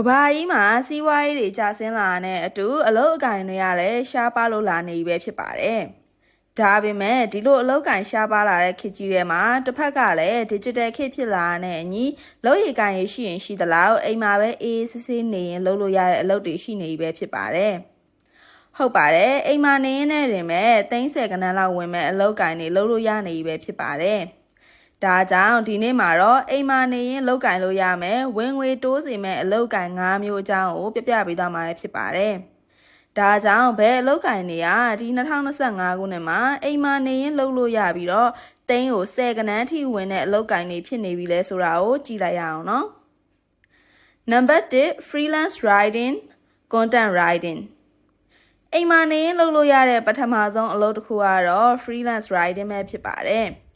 ကဘာကြီးမှာစီးပွားရေးတွေကျဆင်းလာတဲ့အတူအလုတ်အကင်တွေကလည်းရှားပါလို့လာနေပြီပဲဖြစ်ပါတယ်။ဒါပေမဲ့ဒီလိုအလုတ်ကင်ရှားပါလာတဲ့ခေတ်ကြီးထဲမှာတစ်ဖက်ကလည်း digital ခေတ်ဖြစ်လာတဲ့အညီလုပ်ရည်ကင်ရရှိရင်ရှိသလောက်အိမ်မှာပဲအေးအေးဆေးဆေးနေရင်လုပ်လို့ရတဲ့အလုပ်တွေရှိနေပြီပဲဖြစ်ပါတယ်။ဟုတ်ပါတယ်အိမ်မှာနေရင်နဲ့တင်မဲ့30ကနန်းလောက်ဝင်မဲ့အလုတ်ကင်တွေလုပ်လို့ရနေပြီပဲဖြစ်ပါတယ်။ ဒါကြောင့်ဒီနေ့မှာတော့အိမ်မာနေရင်လောက်ကင်လို့ရမယ်ဝင်ငွေတိုးစီမဲ့အလောက်ကင်၅မျိုးအကြောင်းကိုပြပြပေးသွားမှာဖြစ်ပါတယ်။ဒါကြောင့်ဘယ်အလောက်ကင်တွေကဒီ2025ခုနှစ်မှာအိမ်မာနေရင်လုပ်လို့ရပြီးတော့တိန်းကို10ကနန်းထိဝင်တဲ့အလောက်ကင်တွေဖြစ်နေပြီလဲဆိုတာကိုကြည့်လိုက်ရအောင်နော်။ Number 1 freelance writing content writing အိမ်မာနေရင်လုပ်လို့ရတဲ့ပထမဆုံးအလုပ်တစ်ခုကတော့ freelance writing ပဲဖြစ်ပါတယ်။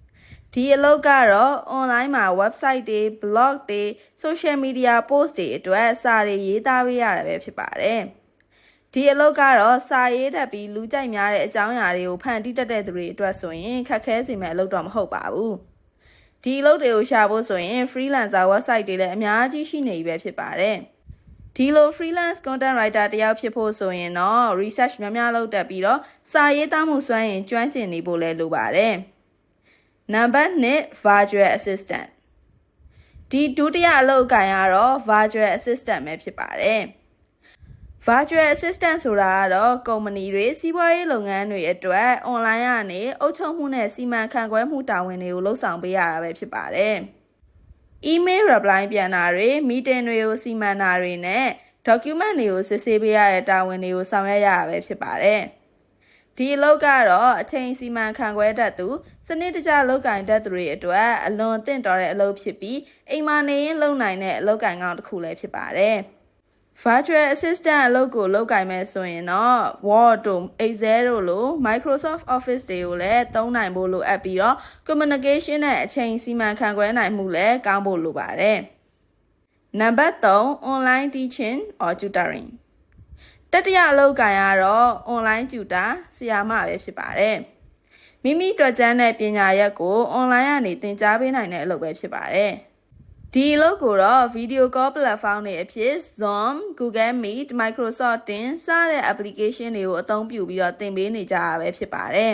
ဒီအလုပ်ကတော့ online မှာ website တွေ blog တွေ social media post တွေအတွက်စာတွေရေးသားပေးရတာပဲဖြစ်ပါတယ်။ဒီအလုပ်ကတော့စာရေးတတ်ပြီးလူကြိုက်များတဲ့အကြောင်းအရာတွေကိုဖန်တီးတတ်တဲ့သူတွေအတွက်ဆိုရင်ခက်ခဲစေမယ့်အလုပ်တော့မဟုတ်ပါဘူး။ဒီအလုပ်တွေကိုရှာဖို့ဆိုရင် freelancer website တွေလည်းအများကြီးရှိနေပြီပဲဖြစ်ပါတယ်။ဒီလို freelance content writer တယောက်ဖြစ်ဖို့ဆိုရင်တော့ research များများလုပ်တတ်ပြီးတော့စာရေးသားမှုစွမ်းရင်ကျွမ်းကျင်နေဖို့လည်းလိုပါတယ်။ နံပါတ်1 virtual assistant ဒီဒုတိယအလုပ်အကင်ကတော့ virtual assistant ပဲဖြစ်ပါတယ် virtual assistant ဆိုတာကတော့ကုမ္ပဏီတွေစီးပွားရေးလုပ်ငန်းတွေအတွက် online ကနေအုပ်ချုပ်မှုနဲ့စီမံခန့်ခွဲမှုတာဝန်တွေကိုလုပ်ဆောင်ပေးရတာပဲဖြစ်ပါတယ် email reply ပြန်တာတွေ meeting တွေကိုစီမံတာတွေနဲ့ document တွေကိုစစ်ဆေးပေးရတဲ့တာဝန်တွေကိုဆောင်ရွက်ရတာပဲဖြစ်ပါတယ်။ ဒီအလုပ်ကတော့အချိန်စီမံခန့်ခွဲတတ်သူစနစ်တကျလုပ်ကင်တတ်သူတွေအတွက်အလွန်သင့်တော်တဲ့အလုပ်ဖြစ်ပြီးအိမ်မှာနေရင်လုပ်နိုင်တဲ့အလုပ်ကင်ကောင်းတစ်ခုလည်းဖြစ်ပါတယ်။ Virtual Assistant အလုပ်ကိုလုပ်ကင်မဲ့ဆိုရင်တော့ Word တို့ Excel တို့လို Microsoft Office တွေကိုလည်းသုံးနိုင်ဖို့လိုအပ်ပြီးတော့ Communication နဲ့အချိန်စီမံခန့်ခွဲနိုင်မှုလည်းကောင်းဖို့လိုပါတယ်။ Number 3 Online Teaching or Tutoring တတိယအလုပ်ကိုင်ကတော့ online tutor ဆရာမပဲဖြစ်ပါတယ်။မိမိတွေ့ကြမ်းတဲ့ပညာရပ်ကို online ကနေသင်ကြားပေးနိုင်တဲ့အလုပ်ပဲဖြစ်ပါတယ်။ဒီအလုပ်ကိုတော့ video call platform တွေအဖြစ် Zoom, Google Meet, Microsoft Teams စတဲ့ application တွေကိုအသုံးပြုပြီးတော့သင်ပေးနေကြတာပဲဖြစ်ပါတယ်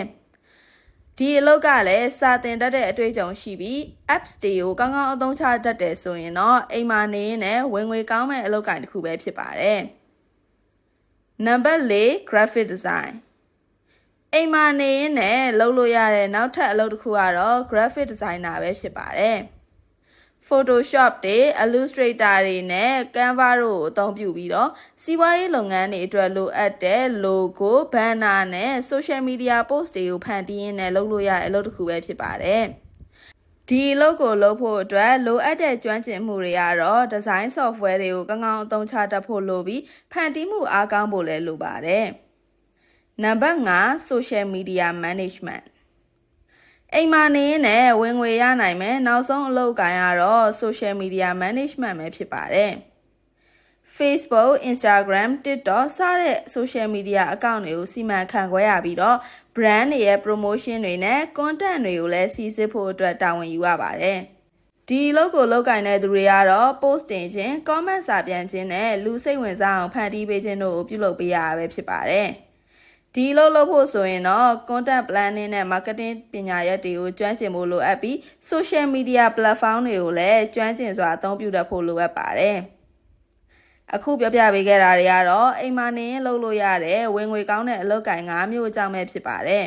။ဒီအလုပ်ကလည်းစာသင်တတ်တဲ့အတွေ့အကြုံရှိပြီး apps တွေကိုကောင်းကောင်းအသုံးချတတ်တယ်ဆိုရင်တော့အိမ်မှာနေရင်လည်းဝင်ငွေကောင်းမဲ့အလုပ်ကိုင်တစ်ခုပဲဖြစ်ပါတယ်။ Number 4 graphic design အိမ်မှာနေရင်လည်းလုပ်လို့ရတဲ့နောက်ထပ်အလုပ်တစ်ခုကတော့ graphic designer ပဲဖြစ်ပါတယ် Photoshop တွေ Illustrator တွေနဲ့ Canva တို့ကိုအသုံးပြုပြီးတော့စီးပွားရေးလုပ်ငန်းတွေအတွက်လိုအပ်တဲ့ logo, banner နဲ့ social media post တွေကိုဖန်တီးရင်းနဲ့လုပ်လို့ရတဲ့အလုပ်တစ်ခုပဲဖြစ်ပါတယ်။ ဒီအလုပ်ကိုလုပ်ဖို့အတွက်လိုအပ်တဲ့ကျွမ်းကျင်မှုတွေကတော့ design software တွေကိုကောင်းကောင်းအသုံးချတတ်ဖို့လိုပြီးဖန်တီးမှုအားကောင်းဖို့လည်းလိုပါတယ်။နံပါတ်5 social media management အိမ်မှာနေရင်လည်းဝင်ငွေရနိုင်မယ်နောက်ဆုံးအလုပ်ကိုင်ကတော့ social media management ပဲဖြစ်ပါတယ်။ Facebook, Instagram, TikTok စတဲ့ social media account တွေကိုစီမံခန့်ခွဲရပြီးတော့ brand တွေရဲ့ promotion တွေနဲ့ content တွေကိုလည်းစီစစ်ဖို့အတွက်တာဝန်ယူရပါတယ်။ဒီလုပ်ကိုလောက်ကင်တဲ့သူတွေကတော့ post တင်ခြင်း comment စာပြန်ခြင်းနဲ့လူစိတ်ဝင်စားအောင်ဖန်တီးပေးခြင်းတို့ကိုပြုလုပ်ပေးရတာပဲဖြစ်ပါတယ်။ဒီလုပ်လို့ဖို့ဆိုရင်တော့ content planning နဲ့ marketing ပညာရပ်တွေကိုကျွမ်းကျင်ဖို့လိုအပ်ပြီး social media platform တွေကိုလည်းကျွမ်းကျင်စွာအသုံးပြုတတ်ဖို့လိုအပ်ပါတယ်။ အခုပြောပြပေးခဲ့တာတွေကတော့အိမ်မှာနေရင်လုပ်လို့ရတဲ့ဝင်ငွေကောင်းတဲ့အလုပ်ကိုင်၅မျိုးအကြောင်းပဲဖြစ်ပါတယ်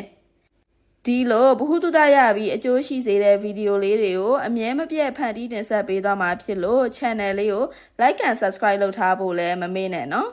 ဒီလိုဘ ഹു တုဒရပြီးအကျိုးရှိစေတဲ့ဗီဒီယိုလေးတွေကိုအမြဲမပြတ်ဖန်တီးတင်ဆက်ပေးသွားမှာဖြစ်လို့ channel လေးကို like and subscribe လုပ်ထားဖို့လည်းမမေ့နဲ့နော်